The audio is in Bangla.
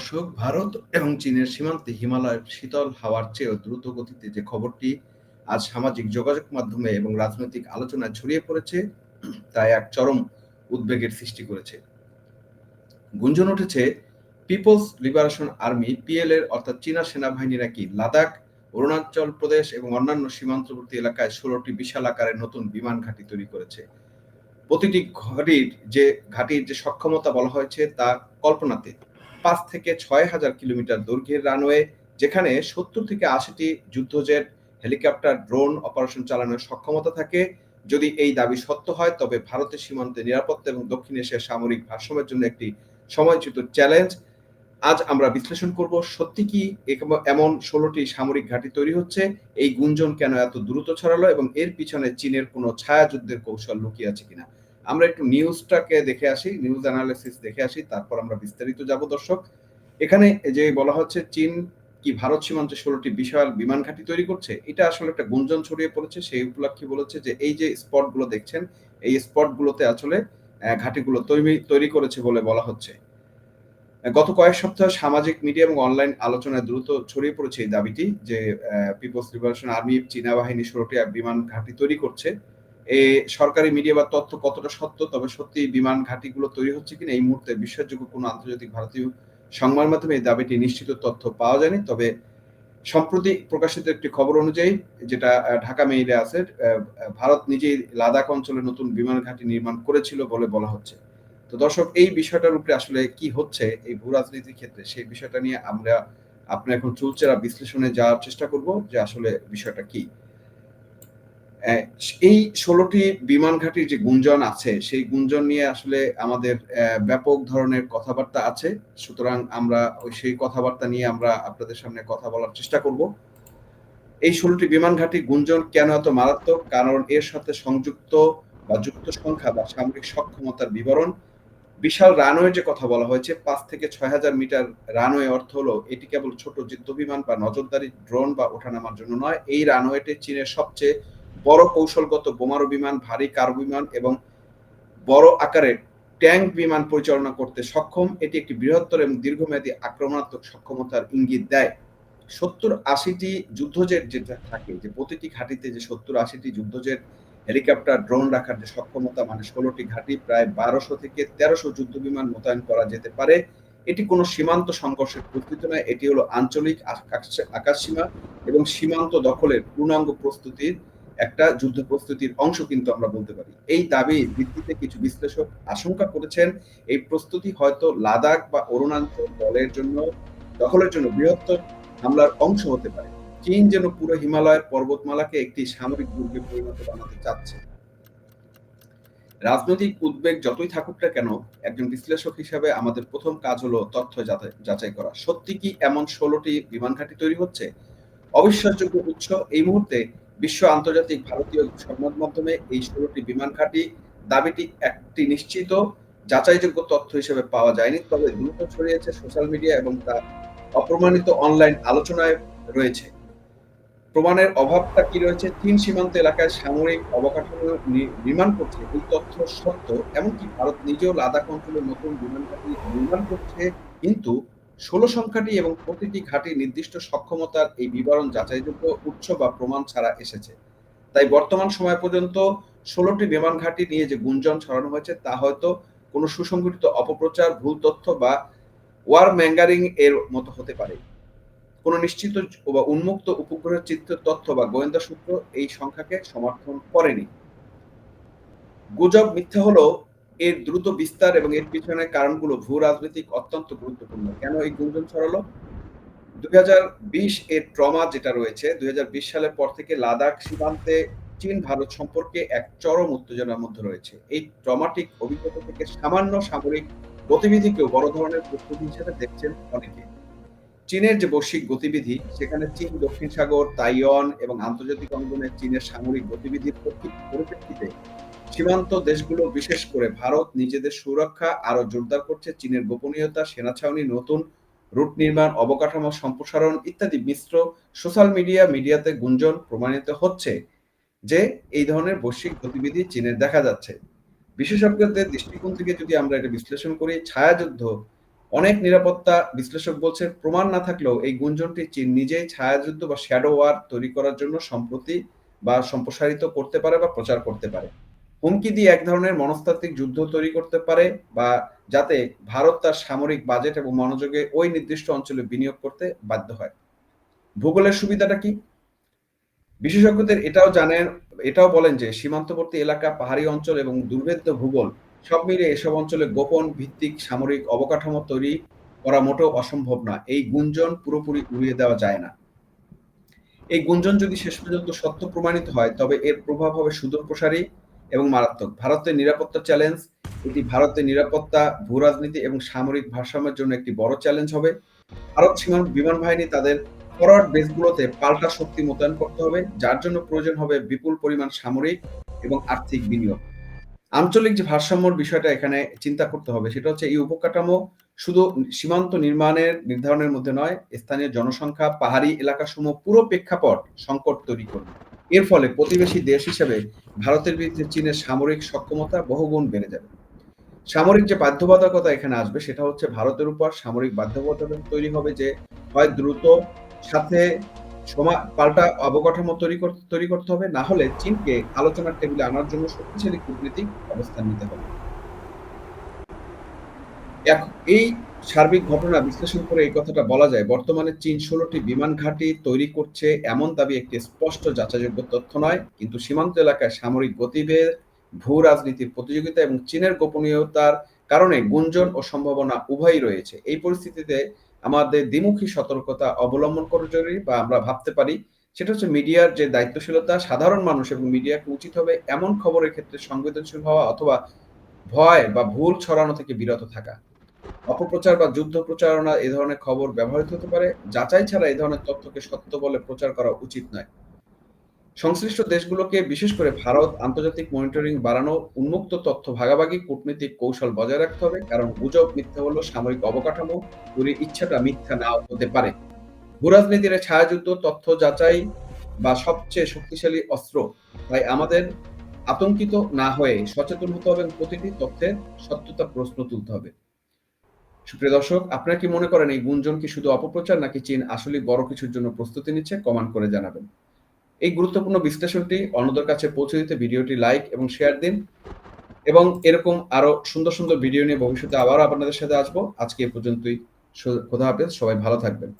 দর্শক, ভারত এবং চীনের সীমান্তে হিমালয়ের শীতল হাওয়ার চেয়েও দ্রুত গতিতে যে খবরটি আজ সামাজিক যোগাযোগ মাধ্যমে এবং রাজনৈতিক আলোচনায় ছড়িয়ে পড়েছে, তা এক চরম উদ্বেগের সৃষ্টি করেছে। গুঞ্জন উঠেছে, পিপলস লিবারেশন আর্মি পিএল এর অর্থাৎ চীনা সেনাবাহিনী নাকি লাদাখ, অরুণাচল প্রদেশ এবং অন্যান্য সীমান্তবর্তী এলাকায় ষোলোটি বিশাল আকারের নতুন বিমান ঘাঁটি তৈরি করেছে। প্রতিটি ঘাটির যে ঘাটির যে সক্ষমতা বলা হয়েছে তা কল্পনাতে পাঁচ থেকে ছয় হাজার কিলোমিটার দৈর্ঘ্যের রানওয়ে যেখানে সত্তর থেকে আশিটি যুদ্ধজেট, হেলিকপ্টার ড্রোন অপারেশন চালানোর সক্ষমতা থাকে। যদি এই দাবি সত্য হয়, তবে ভারতের সীমান্তে নিরাপত্তা এবং দক্ষিণ এশিয়ার সামরিক ভারসাম্যের জন্য একটি সময়চ্যুত চ্যালেঞ্জ আজ আমরা বিশ্লেষণ করব, সত্যি কি এমন ষোলোটি সামরিক ঘাঁটি তৈরি হচ্ছে? এই গুঞ্জন কেন এত দ্রুত ছড়ালো? এবং এর পিছনে চীনের কোনো ছায়াযুদ্ধের কৌশল লুকিয়ে আছে কিনা? আমরা একটু নিউজটাকে দেখে আসি নিউজ অ্যানালিসিস দেখে আসি, তারপর আমরা বিস্তারিত যাব দর্শক। এখানে যে বলা হচ্ছে চীন কি ভারত সীমান্তে ষোলোটি বিশাল বিমান ঘাঁটি তৈরি করছে, এটা আসলে একটা গুঞ্জন ছড়িয়ে পড়েছে। সেই উপলক্ষে বলেছে যে এই যে স্পটগুলো দেখছেন, এই স্পটগুলোতে আসলে ঘাঁটিগুলো তৈরি তৈরি করেছে বলে বলা হচ্ছে। গত কয়েক সপ্তাহ সামাজিক মিডিয়া এবং অনলাইন আলোচনায় দ্রুত ছড়িয়ে পড়েছে এই দাবিটি যে পিপলস লিবারেশন আর্মি চীনা বাহিনী ষোলোটি বিমান ঘাঁটি তৈরি করছে। সরকারি মিডিয়া বা তথ্য কতটা সত্য, তবে সত্যি বিমান ঘাঁটিগুলো তৈরি হচ্ছে কিনা এই মুহূর্তে বিশ্বাসযোগ্য কোনো আন্তর্জাতিক ভারতীয় সংবাদ মাধ্যমে এই দাবিটি নিশ্চিত তথ্য পাওয়া যায়নি। তবে সম্প্রতি প্রকাশিত একটি খবর অনুযায়ী, যেটা ঢাকা মেইলে আছে ভারত নিজেই লাদাখ অঞ্চলে নতুন বিমান ঘাঁটি নির্মাণ করেছিল বলে বলা হচ্ছে। তো দর্শক, এই বিষয়টার উপরে আসলে কি হচ্ছে, এই ভূ রাজনীতির ক্ষেত্রে সেই বিষয়টা নিয়ে আমরা, আপনার এখন চুলচেরা বিশ্লেষণে যাওয়ার চেষ্টা করব যে আসলে বিষয়টা কি। এই ষোলোটি বিমান ঘাটির যে গুঞ্জন আছে, সেই গুঞ্জন নিয়ে আসলে আমাদের ব্যাপক ধরনের কথাবার্তা আছে। সুতরাং আমরা ওই সেই কথাবার্তা নিয়ে আমরা আপনাদের সামনে কথা বলার চেষ্টা করব। এই ষোলোটি বিমান ঘাটি গুঞ্জন কেন এত মারাত্মক? কারণ এর সাথে সংযুক্ত বা যুক্ত সংখ্যা বা সামরিক সক্ষমতার বিবরণ। বিশাল রানওয়ে যে কথা বলা হয়েছে, পাঁচ থেকে ছয় হাজার মিটার রানওয়ে অর্থ হলো, এটি কেবল ছোট যুদ্ধ বিমান বা নজরদারি ড্রোন বা ওঠানামার জন্য নয়, এই রানওয়েটি চীনের সবচেয়ে বড় কৌশলগত বোমারু বিমান, ভারী কার বিমান এবং বড় আকারের ট্যাঙ্ক বিমান পরিচালনা করতে সক্ষম। এটি একটি বৃহত্তর এবং দীর্ঘমেয়াদী আক্রমণাত্মক সক্ষমতার ইঙ্গিত দেয়। সত্তর আশিটি যুদ্ধজেট যেটা থাকে, যে প্রতিটি ঘাটিতে যে সত্তর আশিটি যুদ্ধজেট, হেলিকপ্টার, ড্রোন রাখার যে সক্ষমতা মানে ষোলোটি ঘাঁটি, প্রায় বারোশো থেকে তেরোশো যুদ্ধ বিমান মোতায়েন করা যেতে পারে। এটি কোনো সীমান্ত সংঘর্ষের প্রস্তুতি নয়, এটি হলো আঞ্চলিক আকাশ সীমা এবং সীমান্ত দখলের পূর্ণাঙ্গ প্রস্তুতির একটা যুদ্ধ প্রস্তুতির অংশ কিন্তু আমরা বলতে পারি। এই দাবির ভিত্তিতে কিছু বিশ্লেষক আশঙ্কা করেছেন, এই প্রস্তুতি হয়তো লাদাখ বা অরুণাচল দলের জন্য, দখলের জন্য বৃহত্তর হামলার অংশ হতে পারে। চীন যেন পুরো হিমালয়ের পর্বতমালাকে একটি সামরিক দুর্গে পরিণত বানাতে চাচ্ছে। রাজনৈতিক উদ্বেগ যতই থাকুক না কেন, একজন বিশ্লেষক হিসাবে আমাদের প্রথম কাজ হলো তথ্য যাচাই করা। সত্যি কি এমন ষোলোটি বিমান ঘাঁটি তৈরি হচ্ছে? অবিশ্বাসযোগ্য উৎস এই মুহূর্তে বিশ্ব আন্তর্জাতিক ভারতীয় সংবাদ মাধ্যমে এই ষোলোটি বিমান ঘাঁটি দাবিটি একটি নিশ্চিত যাচাইযোগ্য তথ্য হিসেবে পাওয়া যায়নি, তবে দ্রুত ছড়িয়েছে সোশ্যাল মিডিয়া এবং তা অপ্রমাণিত অনলাইন আলোচনায় রয়েছে। প্রমাণের অভাবটা কি রয়েছে? চীন সীমান্ত এলাকায় সামরিক অবকাঠামো নির্মাণ করছে। এই তথ্য সত্য, এমনকি ভারত নিজেও লাদাখ অঞ্চলে নতুন বিমান ঘাঁটি নির্মাণ করছে, কিন্তু ষোলো সংখ্যাটি এবং প্রতিটি ঘাঁটি নির্দিষ্ট সক্ষমতার এই বিবরণ যাচাইযোগ্য উৎস বা প্রমাণ ছাড়া এসেছে। তাই বর্তমান সময় পর্যন্ত ষোলোটি বিমান ঘাঁটি নিয়ে যে গুঞ্জন ছড়ানো হয়েছে তা হয়তো কোনো সুসংগঠিত অপপ্রচার, ভুল তথ্য বা ওয়ার ম্যাঙ্গারিং এর মতো হতে পারে। কোনো নিশ্চিত বা উন্মুক্ত উপগ্রহের চিত্র, তথ্য বা গোয়েন্দা সূত্র এই সংখ্যাকে সমর্থন করেনি। গুজব মিথ্যা হলো এর দ্রুত বিস্তার এবং এর পিছনে কারণগুলো ভূ রাজনৈতিক অত্যন্ত গুরুত্বপূর্ণ। কেন এই গুঞ্জন ছড়ালো? দুই এর ট্রমা যেটা রয়েছে, দুই হাজার বিশ সালের পর থেকে লাদাখ সীমান্তে চীন ভারত সম্পর্কে এক চরম উত্তেজনার মধ্যে রয়েছে। এই ট্রমাটিক অভিজ্ঞতা থেকে সামান্য সামরিক গতিবিধিকেও বড় ধরনের প্রস্তুতি হিসেবে দেখছেন অনেকে। চীনের যে বৈশ্বিক গতিবিধি, সেখানে চীন, দক্ষিণ সাগর, তাইওয়ান এবং আন্তর্জাতিক অঙ্গনে চীনের সামরিক গতিবিধির পরিপ্রেক্ষিতে সীমান্ত দেশগুলো, বিশেষ করে ভারত, নিজেদের সুরক্ষা আরও জোরদার করছে। চীনের গোপনীয়তা, সেনা ছাউনি, নতুন রুট নির্মাণ, অবকাঠামো সম্প্রসারণ ইত্যাদি মিশ্র সোশ্যাল মিডিয়া, মিডিয়াতে গুঞ্জন প্রমাণিত হচ্ছে যে এই ধরনের বৈশ্বিক গতিবিধি চীনের দেখা যাচ্ছে। বিশেষজ্ঞদের দৃষ্টিকোণ থেকে যদি আমরা এটা বিশ্লেষণ করি, ছায়াযুদ্ধ, অনেক নিরাপত্তা বিশ্লেষক বলছে, প্রমাণ না থাকলেও এই গুঞ্জনটি চীন নিজেই ছায়াযুদ্ধ বা শ্যাডো ওয়ার তৈরি করার জন্য সম্প্রতি বা সম্প্রসারিত করতে পারে বা প্রচার করতে পারে। হুমকি দিয়ে এক ধরনের মনস্তাত্ত্বিক যুদ্ধ তৈরি করতে পারে বা যাতে ভারত তার সামরিক বাজেট এবং মনোযোগে ওই নির্দিষ্ট অঞ্চলে বিনিয়োগ করতে বাধ্য হয়। ভূগোলের সুবিধাটা কি? বিশেষজ্ঞদের এটাও জানেন, এটাও বলেন যে সীমান্তবর্তী এলাকা, পাহাড়ি অঞ্চল এবং দুর্ভেদ্য ভূগোল সব মিলিয়ে এসব অঞ্চলে গোপন ভিত্তিক সামরিক অবকাঠামো তৈরি করা মোটেও অসম্ভব না। এই গুঞ্জন পুরোপুরি উড়িয়ে দেওয়া যায় না। এই গুঞ্জন যদি শেষ পর্যন্ত সত্য প্রমাণিত হয়, তবে এর প্রভাব হবে সুদূর প্রসারী এবং মারাত্মক। ভারতের নিরাপত্তা চ্যালেঞ্জ এটি ভারতের নিরাপত্তা ভূ রাজনীতি এবং সামরিক ভারসাম্যের জন্য একটি বড় চ্যালেঞ্জ হবে। ভারত সীমান্ত বিমান বাহিনী তাদের ফরওয়ার্ড বেসগুলোতে পাল্টা শক্তি মোতায়েন করতে হবে, যার জন্য প্রয়োজন হবে বিপুল পরিমাণ সামরিক এবং আর্থিক বিনিয়োগ। আঞ্চলিক যে ভারসাম্যর বিষয়টা এখানে চিন্তা করতে হবে, সেটা হচ্ছে এই উপকাঠামো শুধু সীমান্ত নির্মাণের নির্ধারণের মধ্যে নয়, স্থানীয় জনসংখ্যা, পাহাড়ি এলাকাসমূহ পুরো প্রেক্ষাপট সংকট তৈরি করবে। এর ফলে প্রতিবেশী দেশ হিসেবে ভারতের বিরুদ্ধে চীনের সামরিক সক্ষমতা বহুগুণ বেড়ে যাবে। সামরিক যে বাধ্যবাধকতা এখানে আসবে সেটা হচ্ছে ভারতের উপর সামরিক বাধ্যবাধকতা তৈরি হবে যে হয় দ্রুত সাথে সমা, পাল্টা অবকাঠামো তৈরি করতে তৈরি করতে হবে, না হলে চীনকে আলোচনার টেবিলে আনার জন্য শক্তিশালী কূটনীতিক অবস্থান নিতে হবে। এই সার্বিক ঘটনা বিশ্লেষণ করে এই কথাটা বলা যায়। বর্তমানে চীন ষোলোটি বিমান ঘাঁটি তৈরি করছে এমন দাবি একটি স্পষ্ট যাচাইযোগ্য তথ্য নয়, কিন্তু সীমান্ত এলাকায় সামরিক গতিবেগ, ভূ রাজনীতির প্রতিযোগিতা এবং চীনের গোপনীয়তার কারণে গুঞ্জন ও সম্ভাবনা উভয়ই রয়েছে। এই পরিস্থিতিতে আমাদের দ্বিমুখী সতর্কতা অবলম্বন করা জরুরি বা আমরা ভাবতে পারি, সেটা হচ্ছে মিডিয়ার যে দায়িত্বশীলতা, সাধারণ মানুষ এবং মিডিয়াকে উচিত হবে এমন খবরের ক্ষেত্রে সংবেদনশীল হওয়া অথবা ভয় বা ভুল ছড়ানো থেকে বিরত থাকা। অপপ্রচার বা যুদ্ধ প্রচারণা এ ধরনের খবর ব্যবহৃত হতে পারে। যাচাই ছাড়া এই ধরনের তথ্যকে সত্য বলে প্রচার করা উচিত নয়। সংশ্লিষ্ট দেশগুলোকে, বিশেষ করে ভারত, আন্তর্জাতিক মনিটরিং বাড়ানো উন্মুক্ত তথ্য ভাগাভাগি, কূটনৈতিক কৌশল বজায় রাখতে হবে। কারণ গুজব, মিথ্যা হলো সামরিক অবকাঠামো তৈরির ইচ্ছাটা মিথ্যা নাও হতে পারে। ভূরাজনীতির ছায়াযুদ্ধ, তথ্য যাচাই বা সবচেয়ে শক্তিশালী অস্ত্র। তাই আমাদের আতঙ্কিত না হয়ে সচেতন হতে হবে প্রতিটি তথ্যের সত্যতা প্রশ্ন তুলতে হবে। সুপ্রিয় দর্শক, আপনারা কি মনে করেন এই গুঞ্জন কি শুধু অপপ্রচার নাকি চীন আসলে বড় কিছুর জন্য প্রস্তুতি নিচ্ছে? কমান্ড করে জানাবেন। এই গুরুত্বপূর্ণ বিশ্লেষণটি অন্যদের কাছে পৌঁছে দিতে ভিডিওটি লাইক এবং শেয়ার দিন এবং এরকম আরও সুন্দর সুন্দর ভিডিও নিয়ে ভবিষ্যতে আবারও আপনাদের সাথে আসব। আজকে এ পর্যন্তই। খোদা হাফেজ, সবাই ভালো থাকবেন।